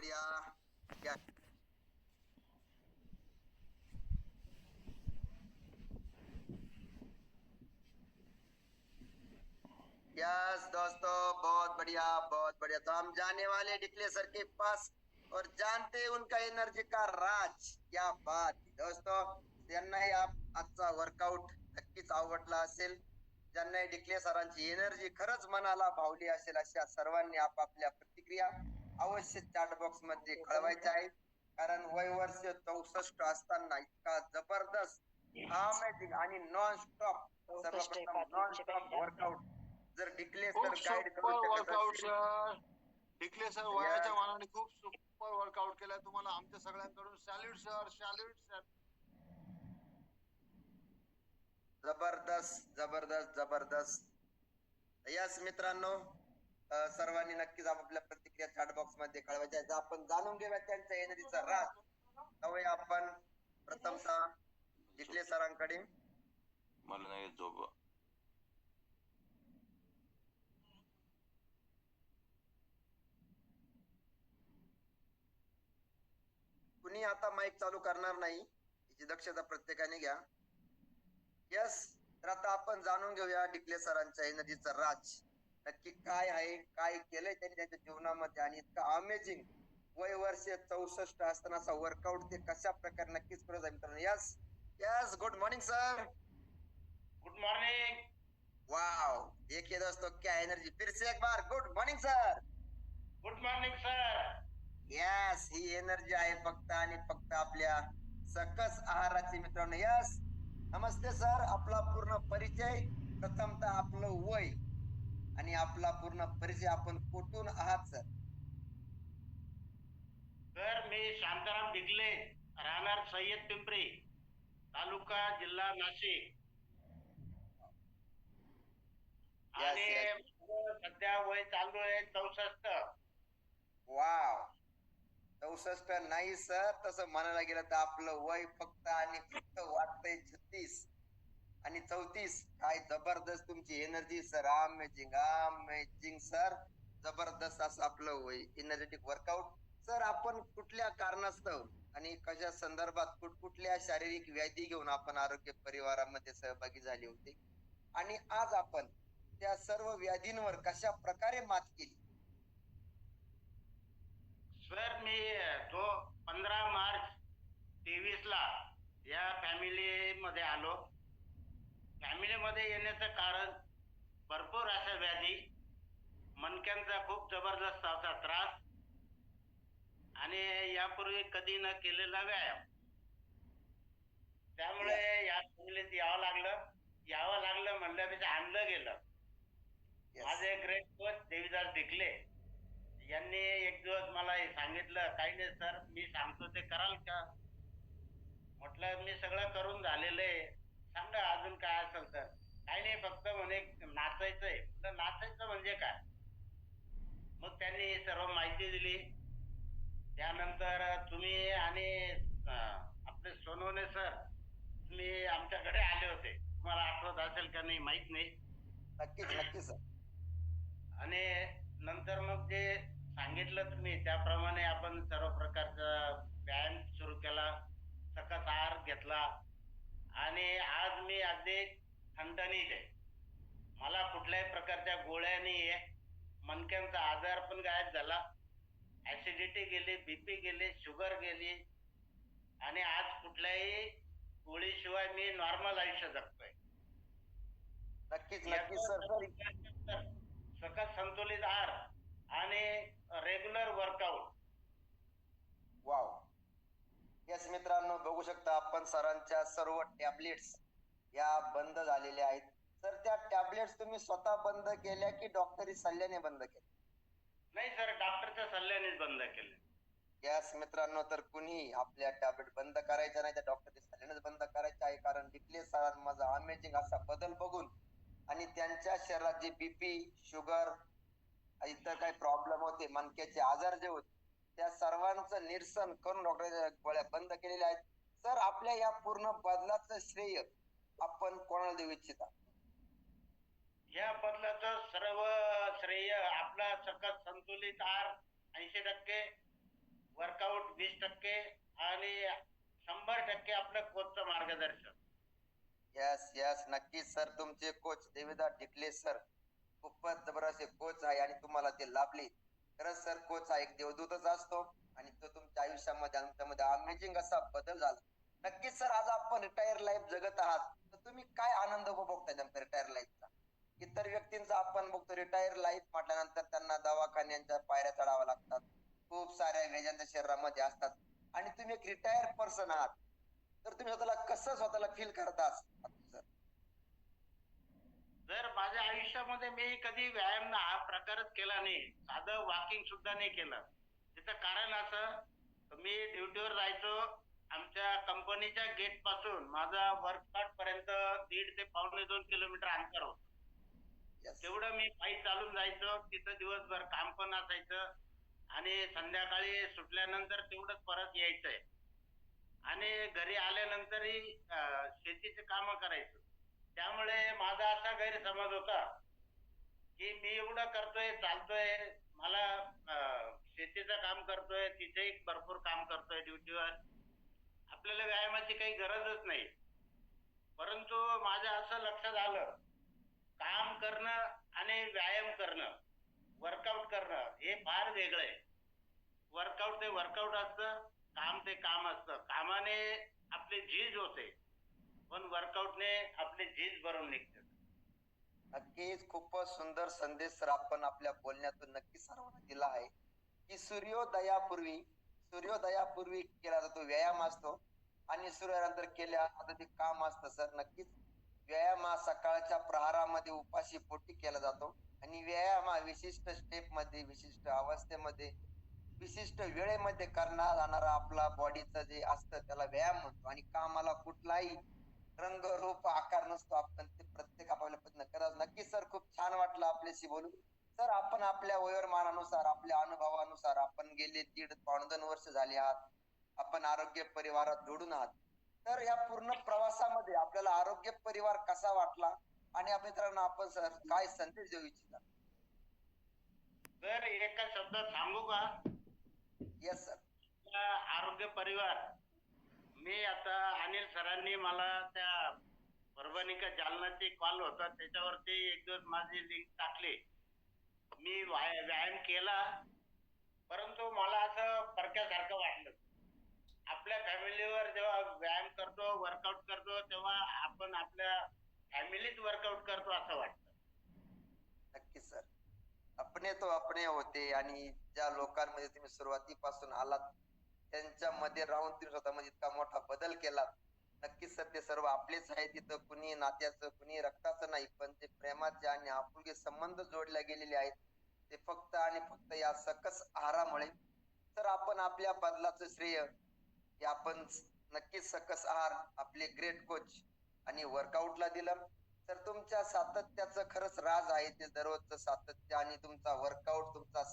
बढ़िया. क्या यस दोस्तों बहुत बढ़िया बहुत बढ़िया. तो हम जाने वाले डिक्ले सर के पास और जानते उनका एनर्जी का राज क्या बात दोस्तों ज्यांनाही आप आजचा वर्कआउट नक्कीच आवडला असेल. ज्यांनाही डिक्ले सरांची एनर्जी खरंच मनाला भावली असेल अशा सर्वांनी आपापल्या प्रतिक्रिया. अवश्य चॅट बॉक्समध्ये कळवायच्या आहेत कारण वय वर्ष चौसष्ट असताना इतका जबरदस्त अमेझिंग आणि नॉन स्टॉप सर्वप्रथम नॉन स्टॉप. वर्कआउट जर डिक्ले खूप सर गाईड करू शकत वर्कआउट असतील. सर वयाच्या मानाने खूप सुपर वर्कआउट केलाय. तुम्हाला आमच्या सगळ्यांकडून सॅल्यूट सर सॅल्यूट सर जबरदस्त जबरदस्त जबरदस्त. यस मित्रांनो सर्वांनी नक्कीच आपापल्या प्रतिक्रिया चॅट बॉक्समध्ये कळवायच्या आहेत. आपण जाणून घेऊया त्यांच्या एनर्जीचा राज जाऊया आपण. प्रथमतः जिथले सरांकडे. मला नाही झोप. कुणी आता माईक चालू करणार नाही? याची दक्षता प्रत्येकाने घ्या. यस तर आता आपण जाणून घेऊया डिक्ले सरांच्या एनर्जीचा राज. नक्की काय आहे काय केलंय त्यांनी त्यांच्या जीवनामध्ये आणि इतका अमेझिंग वय वर्ष चौसष्ट असतानाचा वर्कआउट ते कशा प्रकारे नक्कीच करत आहे मित्रांनो. Yes yes good morning sir good morning wow देखिए दोस्तों क्या एनर्जी फिर से एक बार good morning sir good morning sir yes ही एनर्जी आहे फक्त आणि फक्त आपल्या सकस आहाराची मित्रांनो. यस नमस्ते सर आपला पूर्ण परिचय. प्रथमतः आपलं वय. आणि आपला पूर्ण परिचय आपण कुठून आहात सर? सर मी शांताराम डिगले राहणार सय्यद पिंपरी तालुका जिल्हा नाशिक. आणि सध्या वय चालू आहे चौसष्ट. वाव चौसष्ट नाही सर. तसं म्हणायला गेलं तर आपलं वय फक्त आणि फक्त वाटतंय आणि चौतीस काय जबरदस्त तुमची energy sir amazing amazing sir जबरदस्त असं आपलं वय एनर्जेटिक वर्कआउट सर आपण कुठल्या कारणास्तव आणि कशा संदर्भात कुठकुठल्या शारीरिक व्याधी घेऊन आपण आरोग्य परिवारामध्ये सहभागी झाले होते? आणि आज आपण त्या सर्व व्याधींवर कशा प्रकारे मात केली? सर मी तो पंधरा मार्च तेवीस ला या फॅमिली मध्ये आलो. मध्ये येण्याचं कारण भरपूर अशा व्याधी. मणक्यांचा खूप जबरदस्त होता त्रास. आणि यापूर्वी कधी न केलेला व्यायाम. त्यामुळे या फॅमिलीत यावं लागलं. यावं लागलं म्हणल्यापेक्षा आणलं गेलं. माझे ग्रेट कोच देवीदास डिकले यांनी एक दिवस मला सांगितलं काही नाही सर मी सांगतो ते कराल का? म्हटलं मी सगळं करून झालेलं आहे. सांगा अजून काय असेल तर. काही नाही फक्त म्हणे नाचायचंय. म्हटलं नाचायचं म्हणजे काय? मग त्यांनी सर्व माहिती दिली. त्यानंतर तुम्ही आणि आपले सोनवणे सर तुम्ही आमच्याकडे आले होते. तुम्हाला आठवत असेल का नाही माहीत नाही. नक्कीच नक्कीच सर. आणि नंतर मग जे सांगितलं तुम्ही त्याप्रमाणे आपण सर्व प्रकारचा व्यायाम सुरू केला. सकस आहार घेतला. आणि आज मी अगदी ठणठणीत आहे. मला कुठल्याही प्रकारच्या गोळ्या नाही आहे मणक्यांचा आजार पण गायब झाला. ऍसिडिटी गेली बीपी गेली शुगर गेली. आणि आज कुठल्याही गोळीशिवाय मी नॉर्मल आयुष्य जगतोय. नक्कीच नक्कीच सर सकस संतुलित आहार आणि रेग्युलर वर्कआउट वाव यस मित्रांनो बघू शकता आपण सरांच्या सर्व टॅबलेट्स या बंद झालेल्या आहेत. सर त्या टॅबलेट्स तुम्ही स्वतः बंद केल्या की डॉक्टरी सल्ल्याने बंद केल्या? नाही सर डॉक्टरच्या सल्ल्यानेच बंद केले. यस मित्रांनो तर कुणी आपल्या टॅबलेट बंद करायच्या नाही त्या डॉक्टरच्या सल्ल्यानेच बंद करायच्या आहे. कारण डिप्ले सरांचा अमेझिंग असा बदल बघून आणि त्यांच्या शरीरात जे बीपी शुगर इतर काही प्रॉब्लेम होते मणक्याचे आजार जे होते त्या सर्वांचं निरसन करून डॉक्टरच्या गोळ्या बंद केलेल्या आहेत. सर आपल्या या पूर्ण बदलाचं श्रेय आपण कोणाला देऊ इच्छिता? या बदलाचं सर्व श्रेय आपला सकस संतुलित आहार ऐंशी टक्के वर्कआउट वीस टक्के आणि शंभर टक्के आपलं कोचचं मार्गदर्शन. यस यस नक्कीच सर. तुमचे कोच देवीदास ढिकले सर. खूपच जबरदस्त कोच आहे आणि तुम्हाला ते लाभले. खरंच सर कोच हा एक देवदूतच असतो आणि तो तुमच्या आयुष्यामध्ये आमच्यामध्ये अमेझिंग असा बदल झाला. नक्कीच सर आज आपण रिटायर लाईफ जगत आहात. तर तुम्ही काय आनंद उपभोगताय नेमका रिटायर लाईफचा इतर व्यक्तींचा आपण बघतो रिटायर लाईफ म्हटल्यानंतर त्यांना दवाखान्यांच्या पायऱ्या चढाव्या लागतात. खूप साऱ्या वेजांच्या शरीरामध्ये असतात. आणि तुम्ही एक रिटायर पर्सन आहात. तर तुम्ही स्वतःला कसं स्वतःला फील करता? जर माझ्या आयुष्यामध्ये मी कधी व्यायाम हा प्रकारच केला नाही साधं वॉकिंग सुद्धा नाही केलं. त्याचं कारण असं मी ड्युटीवर जायचो आमच्या कंपनीच्या गेटपासून माझा वर्कआउट पर्यंत दीड ते पावणे दोन किलोमीटर अंतर होत. Yes. तेवढं मी पायी चालून जायचो तिथं दिवसभर काम पण असायचं आणि संध्याकाळी सुटल्यानंतर तेवढंच परत यायचंय. आणि घरी आल्यानंतरही शेतीचे काम करायचो. त्यामुळे माझा असा गैरसमज होता की मी एवढं करतोय चालतोय मला शेतीचं काम करतोय तिथेही भरपूर काम करतोय ड्युटीवर. आपल्याला व्यायामाची काही गरजच नाही. परंतु माझं असं लक्षात आलं काम करणं आणि व्यायाम करणं वर्कआउट करणं हे फार वेगळं आहे. वर्कआउट ते वर्कआउट असतं काम ते काम असतं. कामाने आपली झीज होते. पण वर्कआउटने आपले झीज भरून निघतात. नक्कीच खूपच सुंदर संदेश सर आपण आपल्या बोलण्यातून नक्की सर्वांना दिला आहे. की सूर्योदयापूर्वी सूर्योदयापूर्वी केला जातो व्यायाम असतो. आणि सूर्यानंतर केल्या आता ते काम असतं सर नक्कीच. व्यायाम हा सकाळच्या प्रहारामध्ये उपाशी पोटी केला जातो. आणि व्यायाम हा विशिष्ट स्टेपमध्ये विशिष्ट अवस्थेमध्ये विशिष्ट वेळेमध्ये करणार जाणारा आपला बॉडीचं जे असतं त्याला व्यायाम म्हणतो. आणि कामाला कुठलाही रंग रूप आकार नसतो आपण ते प्रत्येक आपल्या पद्धतीनं करत नक्कीच सर खूप छान वाटलं आपल्याशी बोलून. सर आपण आपल्या वयोमानानुसार आपल्या अनुभवानुसार आपण गेले दीड पावणे दोन वर्ष झाले आहात. आपण आरोग्य परिवारात जोडून आहात. तर या पूर्ण प्रवासामध्ये आपल्याला आरोग्य परिवार कसा वाटला? आणि मित्रांना आपण सर काय संदेश देऊ इच्छिता? तर एका शब्दात सांगू का? येस सर आरोग्य परिवार मी आता अनिल सरांनी मला त्या परभणी का कॉल होता. त्याच्यावरती एक दिवस माझी लिंक टाकली. मी व्याय- व्यायाम केला. परंतु मला असं परक्यासारखं वाटलं. आपल्या फॅमिलीवर जेव्हा व्यायाम करतो वर्कआउट करतो तेव्हा आपण आपल्या फॅमिलीत वर्कआउट करतो असं वाटतं. नक्कीच सर अपने तो अपने होते आणि ज्या लोकांमध्ये तुम्ही सुरुवातीपासून आलात त्यांच्यामध्ये राहून तुम्ही स्वतःमध्ये इतका मोठा बदल केला. नक्कीच सर ते सर्व आपलेच आहे. तिथं कुणी नात्याचं कुणी रक्ताचं नाही पण ते प्रेमाचे आणि आपुलके संबंध जोडले गेलेले आहेत. ते फक्त आणि फक्त या सकस आहारामुळे. तर आपण आपल्या बदलाचं श्रेय हे आपण नक्कीच सकस आहार आपले ग्रेट कोच आणि वर्कआउटला दिलं. तर तुमच्या सातत्याचं खरंच राज आहे ते दररोजचं सातत्य आणि तुमचा वर्कआउट तुमचा